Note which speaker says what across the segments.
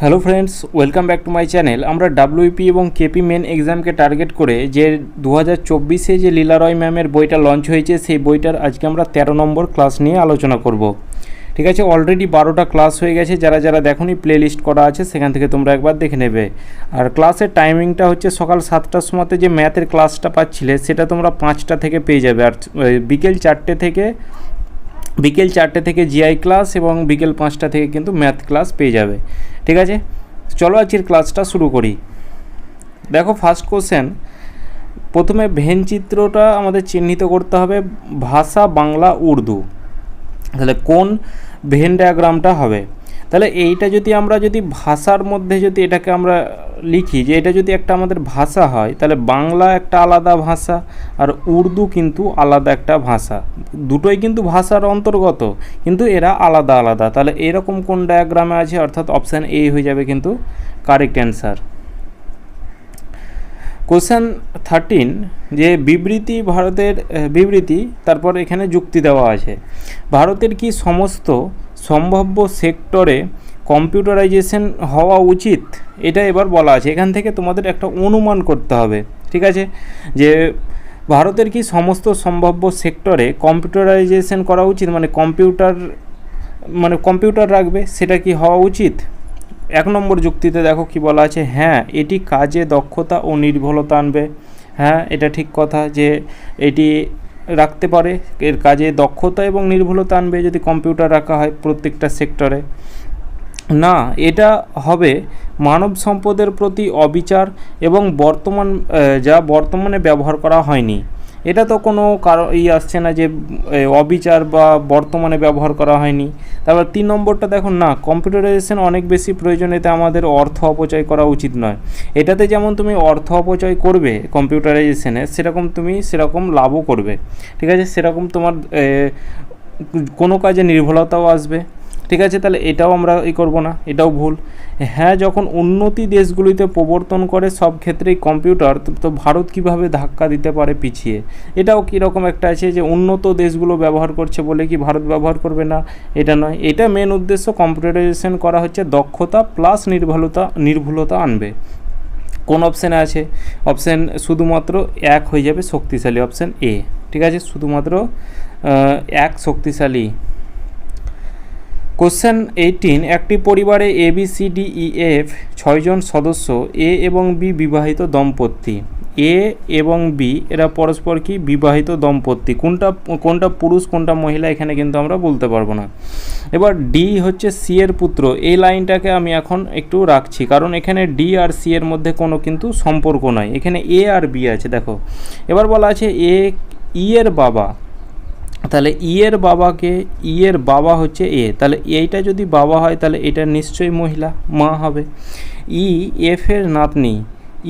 Speaker 1: Hello friends welcome back to my channel আমরা WP এবং KP main এক্সামকে target করে যে দু হাজার চব্বিশে যে লীলা রয় ম্যামের বইটা লঞ্চ হয়েছে, সেই বইটার আজকে আমরা তেরো নম্বর ক্লাস নিয়ে আলোচনা করব। ঠিক আছে অলরেডি বারোটা ক্লাস হয়ে গেছে। যারা যারা দেখোনি প্লে লিস্ট করা আছে, সেখান থেকে তোমরা একবার দেখে নেবে। আর ক্লাসের টাইমিংটা হচ্ছে সকাল সাতটার সময়তে যে ম্যাথের ক্লাসটা পাচ্ছিলে, সেটা তোমরা পাঁচটা থেকে পেয়ে যাবে। আর বিকেল চারটে থেকে বিকেল চারটে থেকে জিআই ক্লাস এবং বিকেল পাঁচটা থেকে কিন্তু ম্যাথ ক্লাস পেয়ে যাবে। ঠিক আছে? চলো আজকের ক্লাসটা শুরু করি। দেখো ফার্স্ট কোশ্চেন প্রথমে ভেন চিত্রটা আমাদের চিহ্নিত করতে হবে ভাষা বাংলা উর্দু। তাহলে কোন ভেন ডায়াগ্রামটা হবে? তাহলে এইটা যদি আমরা যদি ভাষার মধ্যে যদি এটাকে আমরা লিখি যে এটা যদি একটা আমাদের ভাষা হয়, তাহলে বাংলা একটা আলাদা ভাষা আর উর্দু কিন্তু আলাদা একটা ভাষা। দুটোই কিন্তু ভাষার অন্তর্গত, কিন্তু এরা আলাদা আলাদা। তাহলে এরকম কোন ডায়াগ্রামে আছে? অর্থাৎ অপশান এ হয়ে যাবে কিন্তু কারেক্ট অ্যান্সার কোশ্চেন থার্টিন যে বিবৃতি ভারতের, বিবৃতি, তারপর এখানে যুক্তি দেওয়া আছে। ভারতের কি সমস্ত সম্ভাব্য সেক্টরে কম্পিউটারাইজেশন হওয়া উচিত, এটা এবার বলা আছে। এখান থেকে তোমাদের একটা অনুমান করতে হবে, ঠিক আছে? যে ভারতের কি সমস্ত সম্ভাব্য সেক্টরে কম্পিউটারাইজেশন করা উচিত? মানে কম্পিউটার মানে কম্পিউটার রাখবে, সেটা কি হওয়া উচিত? এক নম্বর যুক্তিতে দেখো কি বলা আছে হ্যাঁ এটি কাজে দক্ষতা ও নির্ভুলতা আনবে। হ্যাঁ এটা ঠিক কথা যে এটি রাখতে পারে। এর কাজে দক্ষতা এবং নির্ভুলতা আনবে যদি কম্পিউটার রাখা হয় প্রত্যেকটা সেক্টরে। না, এটা হবে মানব সম্পদের প্রতি অবিচার এবং বর্তমান যা বর্তমানে ব্যবহার করা হয়নি। এটা তো কোনো কারও ই আসছে না যে অবিচার বা বর্তমানে ব্যবহার করা হয়নি। তারপর তিন নম্বরটা দেখুন, না, কম্পিউটারাইজেশন অনেক বেশি প্রয়োজন, এতে আমাদের অর্থ অপচয় করা উচিত নয়। এটাতে যেমন তুমি অর্থ অপচয় করবে কম্পিউটারাইজেশনে, সেরকম তুমি সেরকম লাভও করবে। ঠিক আছে? সেরকম তোমার কোনো কাজে নির্ভুলতাও আসবে। ঠিক আছে, তাহলে এটাও আমরা ই করব না, এটাও ভুল। হ্যাঁ যখন উন্নতি দেশগুলিতে প্রবর্তন করে সব ক্ষেত্রেই কম্পিউটার, তো- ভারত কীভাবে ধাক্কা দিতে পারে পিছিয়ে? এটাও কীরকম একটা আছে যে, উন্নত দেশগুলো ব্যবহার করছে বলে কি ভারত ব্যবহার করবে না? এটা নয়, এটা মেন উদ্দেশ্য কম্পিউটারাইজেশন করা হচ্ছে, দক্ষতা প্লাস নির্ভুলতা নির্ভুলতা আনবে। কোন অপশানে আছে? অপশান শুধুমাত্র এক হয়ে যাবে শক্তিশালী অপশান এ ঠিক আছে? শুধুমাত্র এক শক্তিশালী কোশ্চেন এইটিন, একটি পরিবারে A B C D E F ছয়জন সদস্য এ এবং বি বিবাহিত দম্পতি। এ এবং বি এরা পরস্পর কি বিবাহিত দম্পতি? কোনটা কোনটা পুরুষ, কোনটা মহিলা, এখানে কিন্তু আমরা বলতে পারব না। এবার ডি হচ্ছে সি এর পুত্র। এই লাইনটাকে আমি এখন একটু রাখছি, কারণ এখানে ডি আর সি এর মধ্যে কোনো কিন্তু সম্পর্ক নয় এখানে এ আর বি আছে, দেখো। এবার বলা আছে এ ই এর বাবা। তাহলে ই এর বাবাকে ই এর বাবা হচ্ছে এ তাহলে এইটা যদি বাবা হয় তাহলে এটা নিশ্চয়ই মহিলা, মা হবে। ই এফ এর নাতনি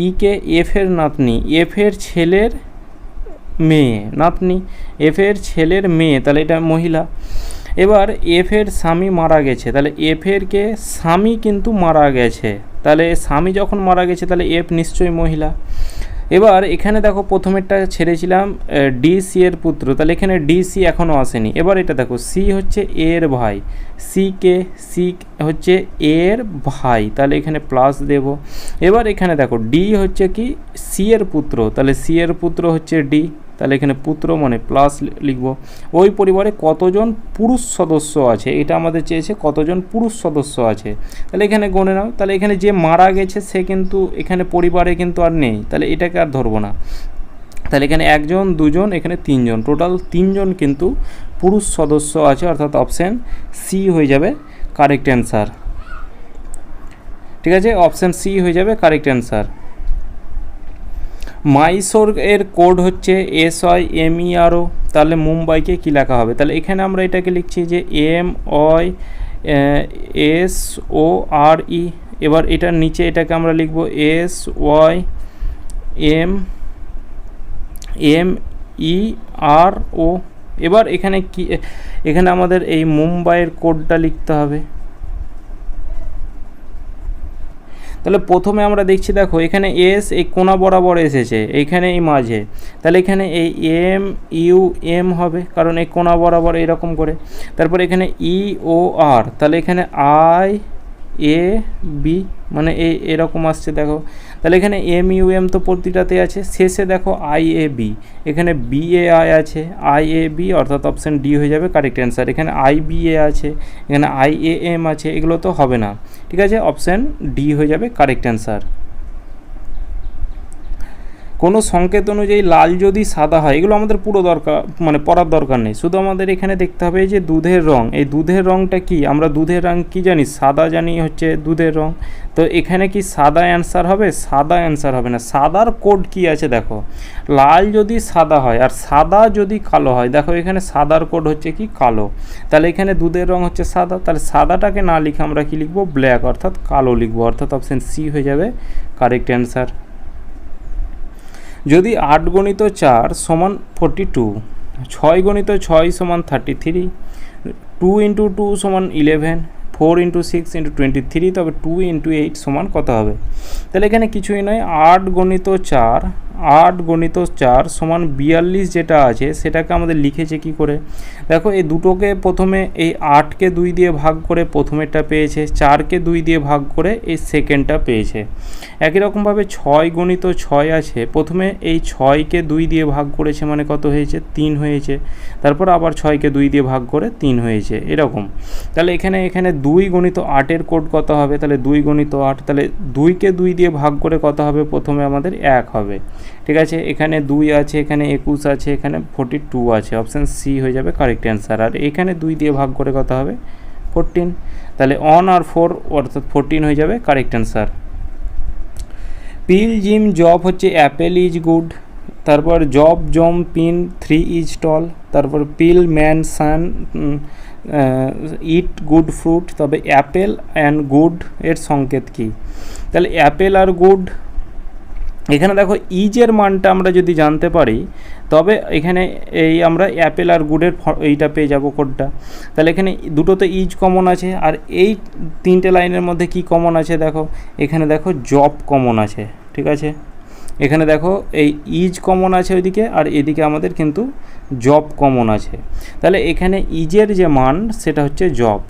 Speaker 1: ই কে এফ এর নাতনি এফ এর ছেলের মেয়ে, নাতনি এফ এর ছেলের মেয়ে, তাহলে এটা মহিলা। এবার এফ এর স্বামী মারা গেছে, তাহলে এফ এর কে স্বামী কিন্তু মারা গেছে। তাহলে স্বামী যখন মারা গেছে, তাহলে এফ নিশ্চয়ই মহিলা। এবার এখানে দেখো প্রথমেরটা ছেড়েছিলাম ডি সি এর পুত্র। তাহলে এখানে ডি সি এখনও আসেনি। এবার এটা দেখো সি হচ্ছে এর ভাই। সি কে সি হচ্ছে এর ভাই। তাহলে এখানে প্লাস দেব। এবার এখানে দেখো ডি হচ্ছে কি? সি এর পুত্র। তাহলে সি এর পুত্র হচ্ছে ডি তাহলে এখানে পুত্র মানে প্লাস লিখব। ওই পরিবারে কতজন পুরুষ সদস্য আছে? এটা আমাদের চেয়েছে কতজন পুরুষ সদস্য আছে? তাহলে এখানে গণে নাও। তাহলে এখানে যে মারা গেছে, সে কিন্তু এখানে পরিবারে কিন্তু আর নেই। তাহলে এটাকে আর ধরবো না। তাহলে এখানে একজন, দুজন, এখানে তিনজন। টোটাল তিনজন কিন্তু পুরুষ সদস্য আছে, অর্থাৎ অপশান সি হয়ে যাবে কারেক্ট অ্যান্সার ঠিক আছে? অপশান সি হয়ে যাবে কারেক্ট অ্যান্সার মাইসোর এর কোড হচ্ছে এস ওয়াই এম ই তাহলে মুম্বাইকে কী লেখা হবে? তাহলে এখানে আমরা এটাকে লিখছি যে M Y S O R E. এবার এটার নিচে এটাকে আমরা লিখব S Y M M E R O. এবার এখানে কি, এখানে আমাদের এই মুম্বাইয়ের কোডটা লিখতে হবে। তাহলে প্রথমে আমরা দেখছি, দেখো, এখানে এস, এই কোনা বরাবর এসেছে, এইখানে এই মাঝে। তাহলে এখানে এই এম, ইউ, এম হবে, কারণ এই কোনা বরাবর এরকম করে। তারপর এখানে ই, ও, আর, তাহলে এখানে আই, এ, বি মানে এই এরকম আসছে, দেখো। তাহলে এখানে এম ইউ এম তো প্রতিটাতে আছে। শেষে দেখো আই এ বি এখানে বি এ আই আছে। আই এ বি অর্থাৎ অপশান ডি হয়ে যাবে কারেক্ট অ্যান্সার এখানে আই বি এ আছে, এখানে আই এ এম আছে, এগুলো তো হবে না। ঠিক আছে? অপশান ডি হয়ে যাবে কারেক্ট অ্যান্সার কোনো সংকেত অনুযায়ী লাল যদি সাদা হয়, এগুলো আমাদের পুরো দরকার মানে পড়ার দরকার নেই। শুধু আমাদের এখানে দেখতে হবে যে দুধের রং। এই দুধের রংটা কি? আমরা দুধের রং কি জানি? সাদা জানি হচ্ছে দুধের রং। তো এখানে কি সাদা অ্যান্সার হবে? সাদা অ্যান্সার হবে না। সাদার কোড কি আছে দেখো? লাল যদি সাদা হয় আর সাদা যদি কালো হয়, দেখো এখানে সাদার কোড হচ্ছে কি? কালো। তাহলে এখানে দুধের রং হচ্ছে সাদা। তাহলে সাদাটাকে না লিখে আমরা কি লিখব? ব্ল্যাক, অর্থাৎ কালো লিখব। অর্থাৎ অপশান সি হয়ে যাবে। Correct answer. যদি আট গণিত চার সমান ফোরটি টু ছয় গণিত ছয় সমান thirty three two into two সমান eleven four into six into twenty three তবে টু ইন্টু এইট সমান কত হবে? তাহলে এখানে কিছুই নয়, আট গণিত চার আট গণিত চার সমান বিয়াল্লিশ যেটা আছে, সেটাকে আমাদের লিখেছে কি করে? দেখো, এই দুটোকে প্রথমে, এই আটকে দুই দিয়ে ভাগ করে প্রথমেরটা পেয়েছে, চারকে দুই দিয়ে ভাগ করে এই সেকেন্ডটা পেয়েছে। একই রকমভাবে ছয় গণিত ছয় আছে, প্রথমে এই ছয়কে দুই দিয়ে ভাগ করেছে মানে কত হয়েছে? তিন হয়েছে। তারপর আবার ছয়কে দুই দিয়ে ভাগ করে তিন হয়েছে, এরকম। তাহলে এখানে এখানে দুই গণিত আটের কোড কত হবে? তাহলে দুই গণিত আট, তাহলে দুইকে দুই দিয়ে ভাগ করে কত হবে? প্রথমে আমাদের এক হবে। ঠিক আছে? এখানে দুই আছে, এখানে একুশ আছে, এখানে ফোর্টি টু আছে। অপশান সি হয়ে যাবে কারেক্ট অ্যান্সার আর এখানে দুই দিয়ে ভাগ করে কত হবে। ফোরটিন তাহলে অন আর ফোর অর্থাৎ ফোরটিন হয়ে যাবে কারেক্ট অ্যান্সার পিল জিম জব হচ্ছে অ্যাপেল ইজ গুড তারপর জব জম পিন থ্রি ইজ টল তারপর পিল ম্যান সান ইট গুড ফ্রুট তবে অ্যাপেল অ্যান্ড গুড এর সংকেত কী? তাহলে অ্যাপেল আর গুড এখানে দেখো ইজের মানটা আমরা যদি জানতে পারি, তবে এখানে এই আমরা অ্যাপেল আর গুডের এইটা পেয়ে যাব কোডটা তাহলে এখানে দুটোতে ইজ কমন আছে, আর এই তিনটে লাইনের মধ্যে কি কমন আছে দেখো? এখানে দেখো জব কমন আছে, ঠিক আছে? এখানে দেখো এই ইজ কমন আছে ওইদিকে, আর এদিকে আমাদের কিন্তু জব কমন আছে। তাহলে এখানে ইজের যে মান, সেটা হচ্ছে জব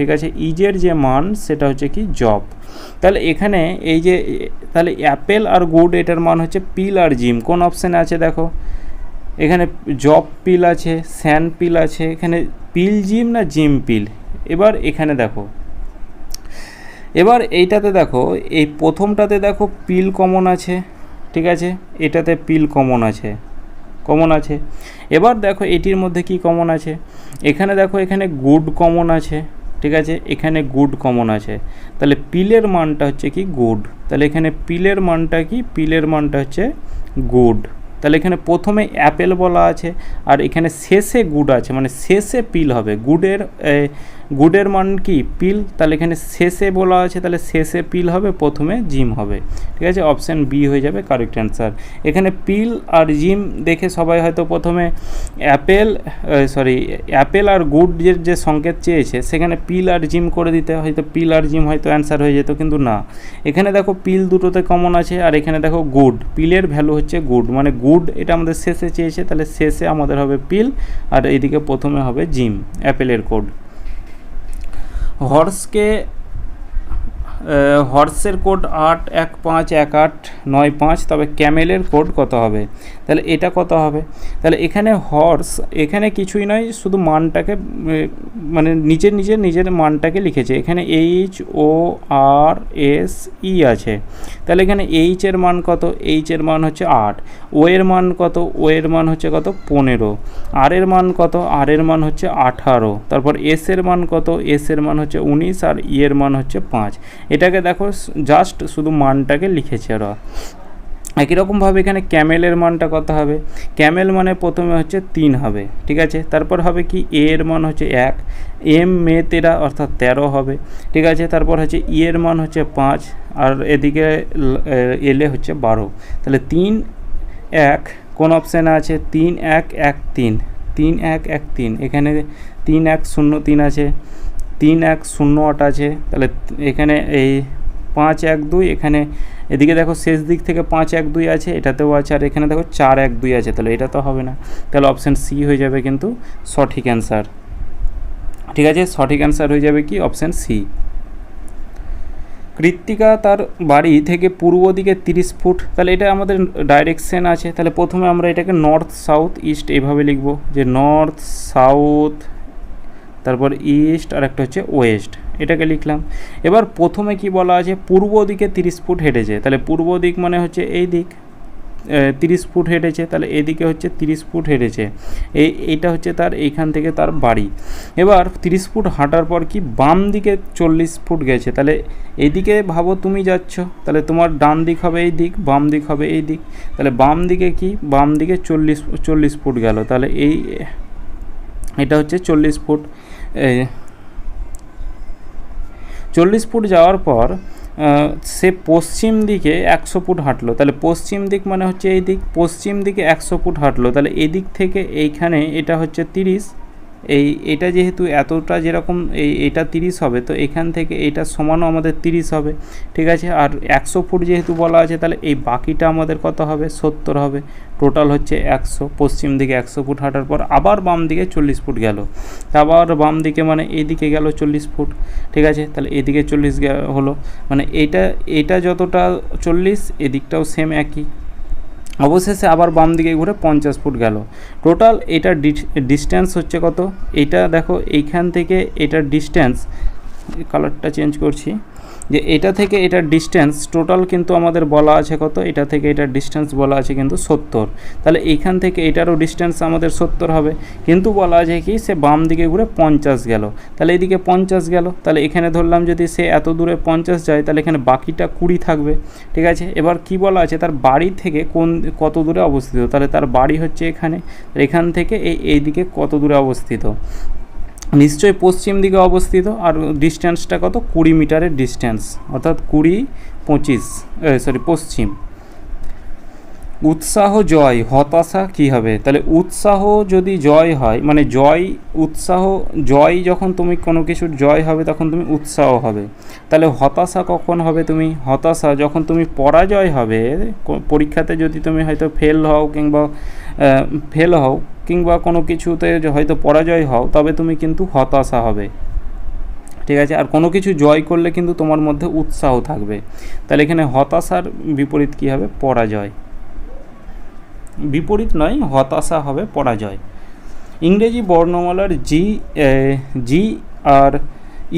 Speaker 1: ঠিক আছে? ইজের যে মান, সেটা হচ্ছে কি জব তাহলে এখানে এই যে, তাহলে অ্যাপেল আর গুড এটার মান হচ্ছে পিল আর জিম কোন অপশানে আছে দেখো? এখানে জব পিল আছে স্যান পিল আছে, এখানে পিল জিম না জিম পিল এবার এখানে দেখো। এবার এইটাতে দেখো, এই প্রথমটাতে দেখো পিল কমন আছে, ঠিক আছে? এটাতে পিল কমন আছে কমন আছে। এবার দেখো এটির মধ্যে কি কমন আছে? এখানে দেখো এখানে গুড কমন আছে। ঠিক আছে? এখানে গুড কমন আছে। তাহলে পিলের মানটা হচ্ছে কি গুড তাহলে এখানে পিলের মানটা কি? পিলের মানটা হচ্ছে গুড তাহলে এখানে প্রথমে অ্যাপেল বলা আছে, আর এখানে শেষে গুড আছে মানে শেষে পিল হবে। গুডের গুডের মান কি? পিল। তাহলে এখানে শেষে বলা আছে, তাহলে শেষে পিল হবে, প্রথমে জিম হবে। ঠিক আছে? অপশান বি হয়ে যাবে কারেক্ট অ্যান্সার এখানে পিল আর জিম দেখে সবাই হয়তো প্রথমে অ্যাপেল সরি অ্যাপেল আর গুড যে সংকেত চেয়েছে, সেখানে পিল আর জিম করে দিতে হয়তো পিল আর জিম হয়তো অ্যান্সার হয়ে যেত, কিন্তু না। এখানে দেখো পিল দুটোতে কমন আছে, আর এখানে দেখো গুড। পিলের ভ্যালু হচ্ছে গুড। মানে গুড এটা আমাদের শেষে চেয়েছে, তাহলে শেষে আমাদের হবে পিল, আর এইদিকে প্রথমে হবে জিম, অ্যাপেলের কোড হর্সকে হর্সের কোড আট এক পাঁচ এক আট নয় পাঁচ, তবে ক্যামেলের কোড কত হবে? তাহলে এটা কত হবে? তাহলে এখানে হর্স এখানে কিছুই নয়, শুধু মানটাকে মানে নিজের নিজের নিজের মানটাকে লিখেছে। এখানে এইচ ও আর এস ই আছে। তাহলে এখানে এইচ এর মান কত? এইচ এর মান হচ্ছে আট। ও এর মান কত? ও এর মান হচ্ছে কত? পনেরো। আর এর মান কত? আর এর মান হচ্ছে আঠারো। তারপর এস এর মান কত? এস এর মান হচ্ছে উনিশ, আর ই এর মান হচ্ছে পাঁচ। এটাকে দেখো জাস্ট শুধু মানটাকে লিখেছে ওরা। একই রকমভাবে এখানে ক্যামেলের মানটা কত হবে? ক্যামেল মানে প্রথমে হচ্ছে তিন হবে, ঠিক আছে? তারপর হবে কি? এ এর মান হচ্ছে এক এম মে তেরা অর্থাৎ তেরো হবে, ঠিক আছে? তারপর হচ্ছে ই এর মান হচ্ছে পাঁচ, আর এদিকে এলে হচ্ছে বারো। তাহলে তিন, এক, কোন অপশানে আছে? তিন, এক এক, তিন। তিন, এক এক, তিন। এখানে তিন, এক, শূন্য, তিন আছে। তিন, এক, শূন্য, আট আছে। তাহলে এখানে এই পাঁচ, এক, দুই, এখানে এদিকে দেখো শেষ দিক থেকে পাঁচ এক দুই আছে, এটাতেও আছে, আর এখানে দেখো চার এক দুই আছে, তাহলে এটা তো হবে না। তাহলে অপশান সি হয়ে যাবে কিন্তু সঠিক অ্যান্সার ঠিক আছে, সঠিক অ্যান্সার হয়ে যাবে কি? অপশান সি কৃত্তিকা তার বাড়ি থেকে পূর্ব দিকে তিরিশ ফুট, তাহলে এটা আমাদের ডাইরেকশন আছে। তাহলে প্রথমে আমরা এটাকে নর্থ সাউথ ইস্ট এইভাবে লিখব যে নর্থ সাউথ তারপর ইস্ট আর একটা হচ্ছে ওয়েস্ট এটাকে লিখলাম। এবার প্রথমে কি বলা আছে? পূর্ব দিকে তিরিশ ফুট হেঁটেছে। তাহলে পূর্ব দিক মানে হচ্ছে এই দিক তিরিশ ফুট হেঁটেছে। তাহলে এদিকে হচ্ছে তিরিশ ফুট হেঁটেছে। এই এইটা হচ্ছে তার এইখান থেকে তার বাড়ি। এবার তিরিশ ফুট হাঁটার পর কি বাম দিকে চল্লিশ ফুট গেছে। তাহলে এদিকে ভাবো তুমি যাচ্ছ। তাহলে তোমার ডান দিক হবে এই দিক, বাম দিক হবে এই দিক। তাহলে বাম দিকে কি? বাম দিকে চল্লিশ চল্লিশ ফুট গেল। তাহলে এই, এটা হচ্ছে চল্লিশ ফুট চল্লিশ ফুট যাওয়ার পর সে পশ্চিম দিকে একশো ফুট হাঁটলো। তাহলে পশ্চিম দিক মানে হচ্ছে এই দিক, পশ্চিম দিকে একশো ফুট হাঁটলো। তাহলে এদিক থেকে এইখানে এটা হচ্ছে তিরিশ এই, এটা যেহেতু এতটা যেরকম এই, এটা তিরিশ হবে, তো এখান থেকে এটা সমানও আমাদের তিরিশ হবে, ঠিক আছে? আর একশো ফুট যেহেতু বলা আছে, তাহলে এই বাকিটা আমাদের কত হবে? সত্তর হবে। টোটাল হচ্ছে একশো, পশ্চিম দিকে একশো ফুট হাঁটার পর আবার বাম দিকে চল্লিশ ফুট গেল। আবার বাম দিকে মানে এদিকে গেল চল্লিশ ফুট, ঠিক আছে? তাহলে এদিকে চল্লিশ হলো। মানে এইটা এটা যতটা চল্লিশ, এদিকটাও সেম একই। অবশেষে আবার বাম দিকে ঘুরে পঞ্চাশ ফুট গেল। টোটাল এটার ডিস্ট্যান্স হচ্ছে কত? এটা দেখো এইখান থেকে এটার ডিস্ট্যান্স কালারটা চেঞ্জ করছি। যে এটা থেকে এটার ডিস্ট্যান্স টোটাল কিন্তু আমাদের বলা আছে কত? এটা থেকে এটার ডিস্ট্যান্স বলা আছে কিন্তু সত্তর। তাহলে এখান থেকে এটারও ডিস্ট্যান্স আমাদের সত্তর হবে। কিন্তু বলা আছে কি, সে বাম দিকে ঘুরে পঞ্চাশ গেল। তাহলে এদিকে পঞ্চাশ গেল। তাহলে এখানে ধরলাম যদি সে এত দূরে পঞ্চাশ যায়, তাহলে এখানে বাকিটা কুড়ি থাকবে। ঠিক আছে? এবার কি বলা আছে? তার বাড়ি থেকে কোন, কত দূরে অবস্থিত? তাহলে তার বাড়ি হচ্ছে এখানে। এখান থেকে এই এইদিকে কত দূরে অবস্থিত? নিশ্চয়ই পশ্চিম দিকে অবস্থিত, আর ডিস্ট্যান্সটা কত? কুড়ি মিটারের ডিস্ট্যান্স অর্থাৎ কুড়ি পঁচিশ সরি পশ্চিম। উৎসাহ জয়, হতাশা কি হবে? তাহলে উৎসাহ যদি জয় হয় মানে জয়, উৎসাহ, জয় যখন তুমি কোনো কিছুর জয় হবে, তখন তুমি উৎসাহ হবে। তাহলে হতাশা কখন হবে তুমি? হতাশা যখন তুমি পরাজয় হবে পরীক্ষাতে যদি তুমি হয়তো ফেল হও কিংবা ফেল হও কিংবা কোনো কিছুতে হয়তো পরাজয় হও, তবে তুমি কিন্তু হতাশা হবে। ঠিক আছে? আর কোনো কিছু জয় করলে কিন্তু তোমার মধ্যে উৎসাহ থাকবে। তাহলে এখানে হতাশার বিপরীত কী হবে? পরাজয়। বিপরীত নয়, হতাশা হবে, পরাজয়। ইংরেজি বর্ণমালার জি জি আর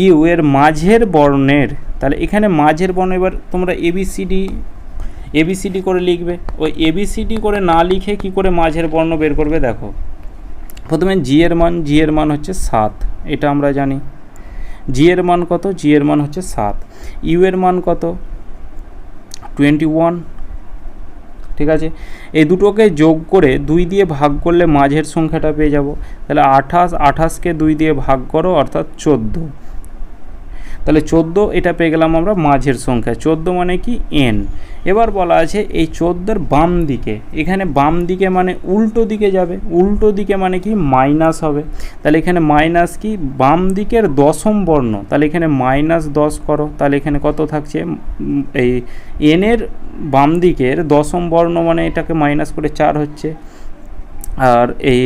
Speaker 1: ইউ এর মাঝের বর্ণের, তাহলে এখানে মাঝের বর্ণ এবার তোমরা এবিসিডি এবিসিডি করে লিখবে। ওই এবিসিডি করে না লিখে কি করে মাঝের বর্ণ বের করবে দেখো। প্রথমে জি এর মান জি এর মান হচ্ছে সাত, এটা আমরা জানি। জি এর মান কত? জি এর মান হচ্ছে সাত। ইউ এর মান কত? টোয়েন্টি ওয়ান ঠিক আছে? এই দুটোকে যোগ করে দুই দিয়ে ভাগ করলে মাঝের সংখ্যাটা পেয়ে যাব। তাহলে আঠাশ, আঠাশকে দুই দিয়ে ভাগ করো, অর্থাৎ চোদ্দ। তাহলে চোদ্দ, এটা পেয়ে গেলাম আমরা মাঝের সংখ্যা। চোদ্দ মানে কি? এন এবার বলা আছে এই চোদ্দোর বাম দিকে। এখানে বাম দিকে মানে উল্টো দিকে যাবে। উল্টো দিকে মানে কি? মাইনাস হবে। তাহলে এখানে মাইনাস কি? বাম দিকের দশম বর্ণ। তাহলে এখানে মাইনাস দশ করো। তাহলে এখানে কত থাকছে? এই এনের বাম দিকের দশম বর্ণ মানে এটাকে মাইনাস করে চার হচ্ছে। আর এই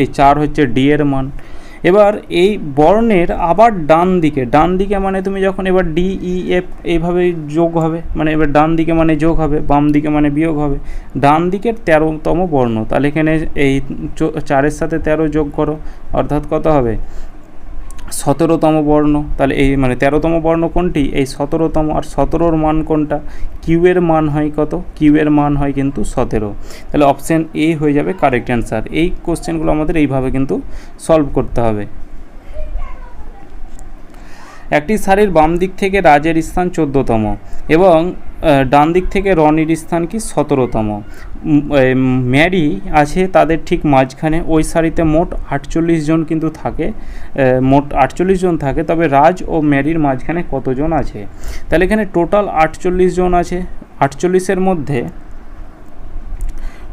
Speaker 1: এই চার হচ্ছে ডি এর মান। এবার এই বর্ণের আবার ডান দিকে ডান দিকে মানে তুমি যখন এবার ডি ই এফ এইভাবে যোগ হবে মানে এবার ডান দিকে মানে যোগ হবে, বাম দিকে মানে বিয়োগ হবে, ডান দিকের তেরোতম বর্ণ, তাহলে এখানে এই চারের সাথে তেরো যোগ করো, অর্থাৎ কত হবে? সতেরোতম বর্ণ, তাহলে এই মানে তেরোতম বর্ণ কোনটি? এই সতেরোতম আর সতেরোর মান কোনটা? কিউয়ের মান হয় কত? কিউয়ের মান হয় কিন্তু সতেরো। তাহলে অপশান এ হয়ে যাবে কারেক্ট অ্যান্সার এই কোশ্চেনগুলো আমাদের এইভাবে কিন্তু সলভ করতে হবে। একটি সারির বাম দিক থেকে রাজের স্থান চোদ্দতম এবং ডান দিক থেকে রনির স্থান কি সতেরোতম। ম্যারি আছে, তাদের ঠিক মাঝখানে। ওই সারিতে মোট আটচল্লিশ জন কিন্তু থাকে। মোট আটচল্লিশ জন থাকে, তবে রাজ ও ম্যারির মাঝখানে কতজন আছে? তাহলে এখানে টোটাল আটচল্লিশ জন আছে। আটচল্লিশের মধ্যে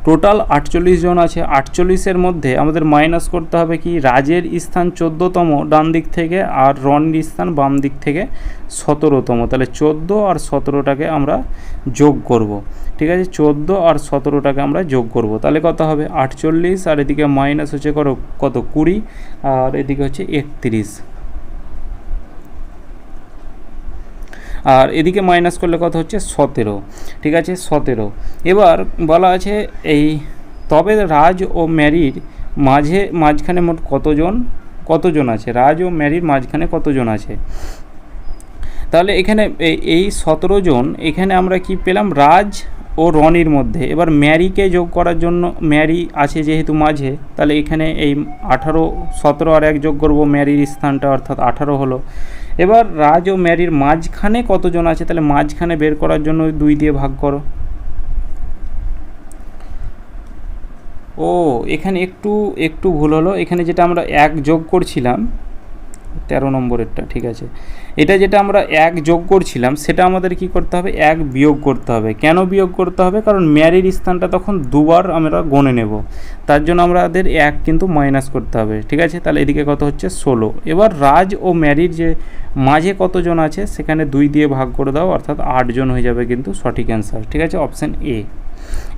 Speaker 1: টোটাল আটচল্লিশ জন আছে। আটচল্লিশের মধ্যে আমাদের মাইনাস করতে হবে কি? রাজের স্থান চোদ্দোতম ডান দিক থেকে আর রনির স্থান বাম দিক থেকে সতেরোতম। তাহলে চোদ্দ আর সতেরোটাকে আমরা যোগ করব। ঠিক আছে? চোদ্দ আর সতেরোটাকে আমরা যোগ করব। তাহলে কত হবে? আটচল্লিশ আর এদিকে মাইনাস হচ্ছে কত? কুড়ি। আর এদিকে হচ্ছে একত্রিশ। আর এদিকে মাইনাস করলে কত হচ্ছে? সতেরো। ঠিক আছে? সতেরো। এবার বলা আছে এই তবে রাজ ও ম্যারির মাঝে মাঝখানে মোট কতজন? কতজন আছে? রাজ ও ম্যারির মাঝখানে কতজন আছে? তাহলে এখানে এই- সতেরো জন, এখানে আমরা কি পেলাম? রাজ ও রনির মধ্যে। এবার ম্যারিকে যোগ করার জন্য, ম্যারি আছে যেহেতু মাঝে, তাহলে এখানে এই আঠারো, সতেরো আর এক যোগ করব, ম্যারির স্থানটা অর্থাৎ আঠারো হলো। এবার রাজ ও ম্যারির মাঝখানে কতজন আছে? তাহলে মাঝখানে বের করার জন্য দুই দিয়ে ভাগ করো। ও, এখানে একটু একটু ভুল হলো। এখানে যেটা আমরা এক যোগ করছিলাম তেরো নম্বরেরটা, ঠিক আছে? এটা যেটা আমরা এক যোগ করছিলাম, সেটা আমাদের কি করতে হবে? এক বিয়োগ করতে হবে। কেন বিয়োগ করতে হবে? কারণ ম্যারির স্থানটা তখন দুবার আমরা গণে নেব। তার জন্য আমাদের এক কিন্তু মাইনাস করতে হবে, ঠিক আছে? তাহলে এদিকে কত হচ্ছে? ষোলো। এবার রাজ ও ম্যারির যে মাঝে কতজন আছে, সেখানে দুই দিয়ে ভাগ করে দাও, অর্থাৎ আটজন হয়ে যাবে কিন্তু সঠিক অ্যান্সার ঠিক আছে? অপশান এ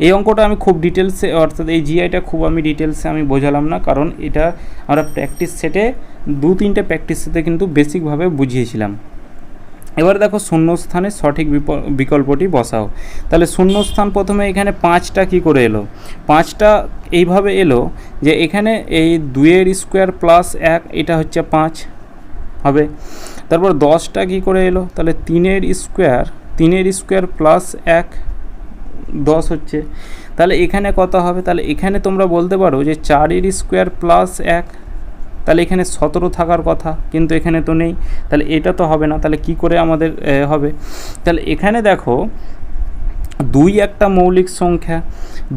Speaker 1: এই অঙ্কটা আমি খুব ডিটেলসে অর্থাৎ এই জিআইটা খুব আমি ডিটেলসে আমি বোঝালাম না, কারণ এটা আমরা প্র্যাকটিস সেটে দু তিনটে প্র্যাকটিস সেটে কিন্তু বেসিকভাবে বুঝিয়েছিলাম। এবার দেখো শূন্যস্থানে সঠিক বিকল্পটি বসাও। তাহলে শূন্যস্থান প্রথমে এখানে পাঁচটা কি করে এলো? পাঁচটা এইভাবে এলো যে এখানে এই দুইয়ের স্কোয়ার প্লাস এক, এটা হচ্ছে পাঁচ। হবে? তারপর দশটা কি করে এলো? তাহলে তিনের স্কোয়ার তিনের স্কোয়ার প্লাস এক, দশ হচ্ছে। তাহলে এখানে কত হবে? তাহলে এখানে তোমরা বলতে পারো যে চারের স্কোয়ার প্লাস এক তাহলে এখানে সতেরো থাকার কথা, কিন্তু এখানে তো নেই। তাহলে এটা তো হবে না, তাহলে কি করে আমাদের হবে? তাহলে এখানে দেখো, দুই একটা মৌলিক সংখ্যা,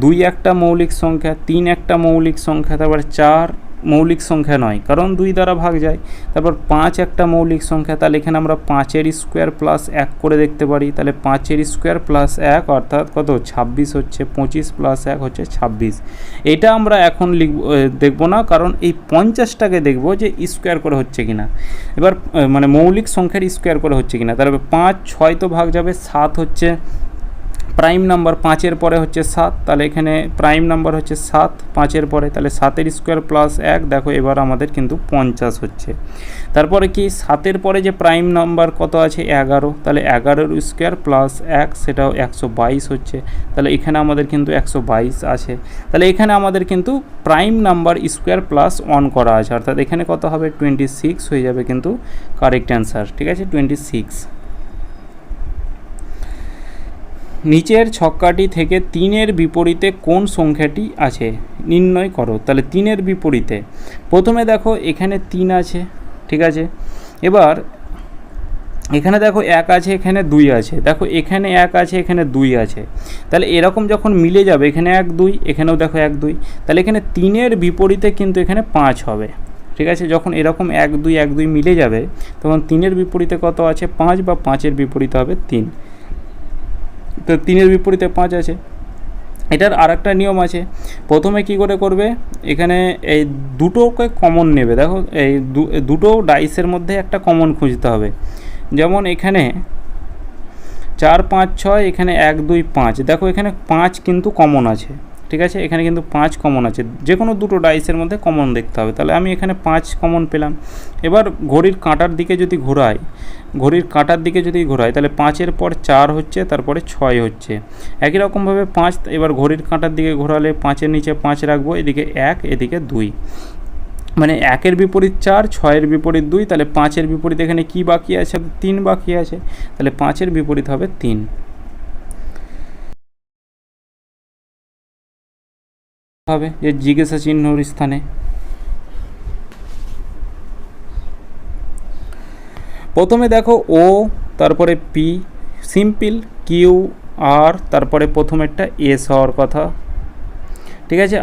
Speaker 1: দুই একটা মৌলিক সংখ্যা, তিন একটা মৌলিক সংখ্যা, তারপরে চার মৌলিক সংখ্যা নয়, কারণ দুই দ্বারা ভাগ যায়। তারপর পাঁচ একটা মৌলিক সংখ্যা, তাহলে এখানে আমরা পাঁচের স্কোয়ার প্লাস এক করে দেখতে পারি। তাহলে পাঁচের স্কোয়ার প্লাস এক অর্থাৎ কত? ছাব্বিশ হচ্ছে পঁচিশ প্লাস এক হচ্ছে ছাব্বিশ। এটা আমরা এখন লিখব দেখব না, কারণ এই পঞ্চাশটাকে দেখব যে স্কোয়ার করে হচ্ছে কিনা। এবার মানে মৌলিক সংখ্যার স্কোয়ার করে হচ্ছে কিনা। তারপরে পাঁচ, ছয় তো ভাগ যাবে, সাত হচ্ছে প্রাইম নাম্বার পাঁচের পরে হচ্ছে সাত, তাহলে এখানে প্রাইম নাম্বার হচ্ছে সাত, পাঁচের পরে তাহলে সাতের স্কোয়ার প্লাস এক, দেখো এবার আমাদের কিন্তু পঞ্চাশ হচ্ছে। তারপরে কি, সাতের পরে যে প্রাইম নাম্বার কত আছে? এগারো, তাহলে এগারোর স্কোয়ার প্লাস এক, সেটাও একশো বাইশ হচ্ছে। তাহলে এখানে আমাদের কিন্তু একশো বাইশ আছে। তাহলে এখানে আমাদের কিন্তু prime number square plus one করা আছে। অর্থাৎ এখানে কত হবে? টোয়েন্টি সিক্স হয়ে যাবে কিন্তু কারেক্ট অ্যান্সার ঠিক আছে? টোয়েন্টি সিক্স নিচের ছক্কাটি থেকে তিনের বিপরীতে কোন সংখ্যাটি আছে? নির্ণয় করো, তাহলে তিনের বিপরীতে। প্রথমে দেখো এখানে তিন আছে, ঠিক আছে? এবার এখানে দেখো এক আছে, এখানে দুই আছে। দেখো এখানে এক আছে, এখানে দুই আছে। তাহলে এরকম যখন মিলে যাবে, এখানে এক, দুই, এখানেও দেখো এক, দুই। তাহলে এখানে তিনের বিপরীতে কিন্তু এখানে পাঁচ হবে, ঠিক আছে? যখন এরকম এক, দুই এক, দুই মিলে যাবে, তখন তিনের বিপরীতে কত আছে? পাঁচ বা পাঁচের বিপরীতে হবে তিন। তো তিনের বিপরীতে পাঁচ আছে। এটার আর একটা নিয়ম আছে। প্রথমে কি করে করবে? এখানে এই দুটোকে কমন নেবে। দেখো, এই দুটো ডাইসের মধ্যে একটা কমন খুঁজতে হবে। যেমন এখানে চার, পাঁচ, ছয়, এখানে এক, দুই, পাঁচ। দেখো, এখানে পাঁচ কিন্তু কমন আছে। ঠিক আছে? এখানে কিন্তু পাঁচ কমন আছে। যে কোনো দুটো ডাইসের মধ্যে কমন দেখতে হবে। তাহলে আমি এখানে পাঁচ কমন পেলাম। এবার ঘড়ির কাঁটার দিকে যদি ঘোরাই ঘড়ির কাঁটার দিকে যদি ঘোরাই, তাহলে পাঁচের পর চার হচ্ছে, তারপরে ছয় হচ্ছে। একই রকমভাবে পাঁচ, এবার ঘড়ির কাঁটার দিকে ঘোরালে পাঁচের নিচে পাঁচ রাখব, এদিকে এক, এদিকে দুই। মানে একের বিপরীত চার, ছয়ের বিপরীত দুই, তাহলে পাঁচের বিপরীত এখানে কি বাকি আছে? তিন বাকি আছে। তাহলে পাঁচের বিপরীত হবে তিন। হবে যে জিজ্ঞাসা চিহ্নর স্থানে। প্রথমে দেখো ও তারপরে পি সিম্পল কিউ আর তারপরে প্রথমেরটা এস হওয়ার কথা। ঠিক আছে?